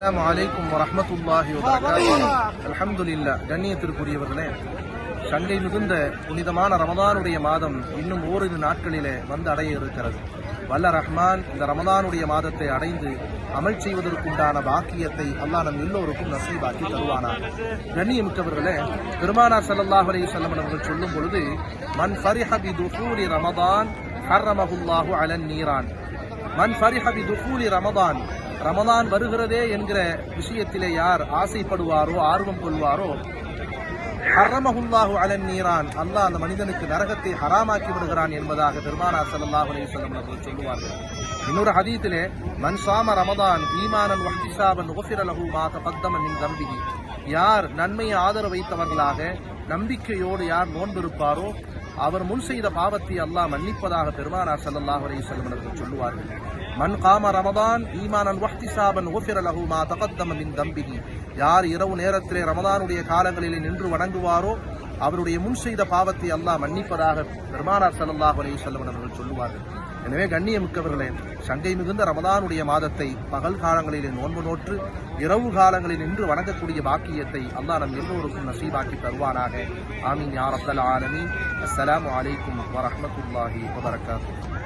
அஸ்ஸலாமு அலைக்கும் வரஹ்மத்துல்லாஹி கண்ணியத்திற்குரியவர்களே சங்கை மிகுந்த புனிதமான ரமதானுடைய மாதம் இன்னும் ஓரிரு நாட்களிலே வந்து அடைய இருக்கிறது. வல்ல ரஹ்மான் இந்த ரமதானுடைய மாதத்தை அடைந்து அமல் செய்வதற்குண்டான பாக்கியத்தை அல்லாஹ் நம் எல்லோருக்கும் நசீபாக்கி தருவானார் கண்ணியமிக்கவர்களே பெருமானார் சல்லாஹ் அலி வஸல்லம் அவர்கள் சொல்லும் பொழுது மன் ஃபரிஹபி பி துஹூலி ரமதான் ஹர்ரமஹுல்லாஹு அலன் நீரான். மன் ஃபரிஹபி ரமதான் ரமதான் வருகிறதே என்கிற விஷயத்திலே யார் ஆசைப்படுவாரோ ஆர்வம் கொள்வாரோ ஹரமஹுல்லாஹு அலன் நீரான். அல்லாஹ் அந்த மனிதனுக்கு நரகத்தை ஹராமாக்கி விடுகிறான் என்பதாக பெருமானார் ஸல்லல்லாஹு அலி சொல்லம் அவர்கள் சொல்லுவார்கள். இன்னொரு ஹதீத்திலே மன் சாம ரமதான் ஈமானன் வஹ்திசாபன் உஃபிர லஹு மா தகத்தம யார் நன்மையை ஆதரவு வைத்தவர்களாக நம்பிக்கையோடு யார் நோன்பிருப்பாரோ அவர் முன் செய்த பாவத்தை அல்லாஹ் மன்னிப்பதாக பெருமானார் ஸல்லல்லாஹு அலைஹி வஸல்லம் அவர்கள் சொல்லுவார்கள். மன் காம ரமதான் ஈமானன் வஹ்திசாபன் உஃபிர லஹு மா தகத்தம மின் தம்பிஹி. யார் இரவு நேரத்திலே ரமதானுடைய காலங்களிலே நின்று வணங்குவாரோ அவருடைய முன் செய்த பாவத்தை அல்லாஹ் மன்னிப்பதாக பெருமானார் ஸல்லல்லாஹு அலைஹி செல்லவன் அவர்கள் சொல்லுவார்கள். எனவே கண்ணியமிக்கவர்களே சங்கை மிகுந்த ரமதானுடைய மாதத்தை பகல் காலங்களிலே நோன்பு நோற்று இரவு காலங்களில் நின்று வணங்கக்கூடிய பாக்கியத்தை அல்லாஹ் நம் எல்லோருக்கும் நசீபாக்கி தருவானாக. ஆமீன் யார் அப்தல் ஆலமீன். அஸ்லாம் வலைக்கும் வரமத்துல்லாஹி வபரகாத்துஹு